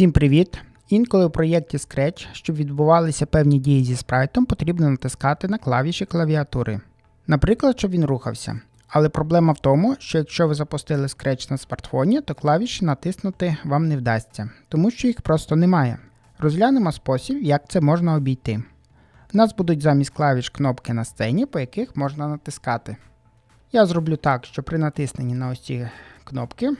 Всім привіт! Інколи у проєкті Scratch, щоб відбувалися певні дії зі спрайтом, потрібно натискати на клавіші клавіатури. Наприклад, щоб він рухався. Але проблема в тому, що якщо ви запустили Scratch на смартфоні, то клавіші натиснути вам не вдасться, тому що їх просто немає. Розглянемо спосіб, як це можна обійти. У нас будуть замість клавіш кнопки на сцені, по яких можна натискати. Я зроблю так, що при натисненні на ось ці кнопки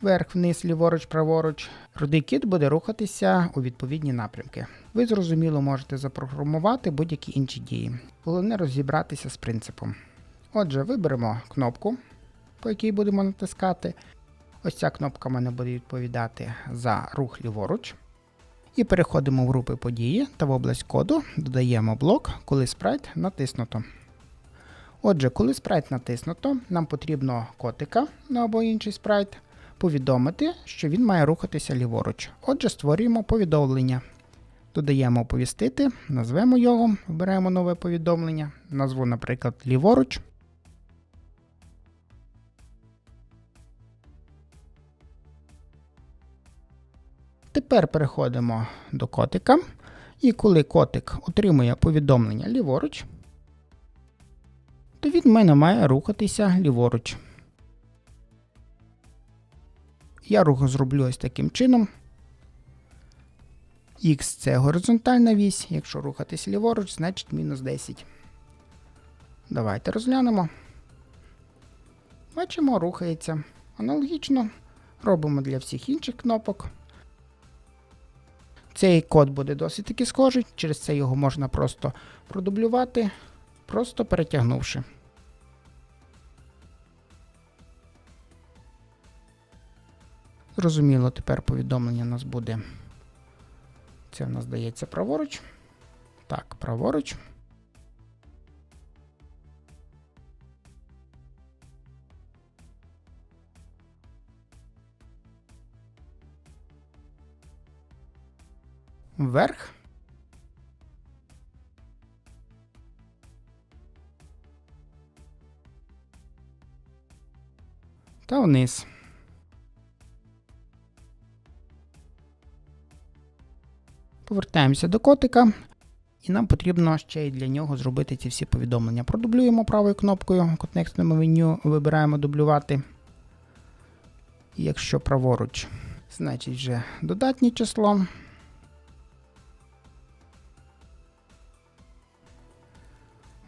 вверх, вниз, ліворуч, праворуч, рудий кіт буде рухатися у відповідні напрямки. Ви зрозуміло можете запрограмувати будь-які інші дії. Головне розібратися з принципом. Отже, виберемо кнопку, по якій будемо натискати. Ось ця кнопка мене буде відповідати за рух ліворуч. І переходимо в групи події та в область коду додаємо блок, коли спрайт натиснуто. Отже, коли спрайт натиснуто, нам потрібно котика на або інший спрайт повідомити, що він має рухатися ліворуч. Отже, створюємо повідомлення. Додаємо оповістити, назвемо його, виберемо нове повідомлення, назву, наприклад, ліворуч. Тепер переходимо до котика. І коли котик отримує повідомлення ліворуч, то він в мене має рухатися ліворуч. Я рух зроблю ось таким чином. Х це горизонтальна вісь, якщо рухатись ліворуч, значить мінус 10. Давайте розглянемо. Бачимо, рухається. Аналогічно робимо для всіх інших кнопок. Цей код буде досить таки схожий, через це його можна просто продублювати, просто перетягнувши. Зрозуміло, тепер повідомлення у нас буде. Це в нас здається праворуч. Так, праворуч. Вверх. Та вниз. Повертаємося до котика, і нам потрібно ще й для нього зробити ці всі повідомлення. Продублюємо правою кнопкою в контекстному меню, вибираємо дублювати. Якщо праворуч, значить вже додатнє число.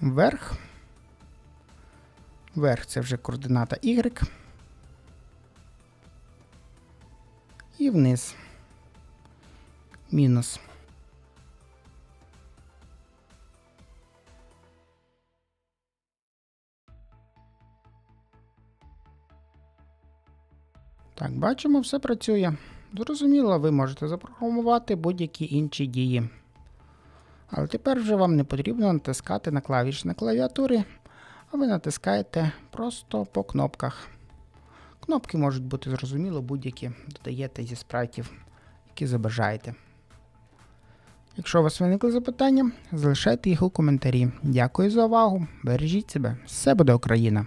Вверх. Вверх це вже координата Y. І вниз. Мінус. Так, бачимо, все працює. Зрозуміло, ви можете запрограмувати будь-які інші дії. Але тепер вже вам не потрібно натискати на клавіші на клавіатурі, а ви натискаєте просто по кнопках. Кнопки можуть бути зрозуміло будь-які, додаєте зі спрайтів, які забажаєте. Якщо у вас виникли запитання, залишайте їх у коментарі. Дякую за увагу. Бережіть себе. Все буде Україна!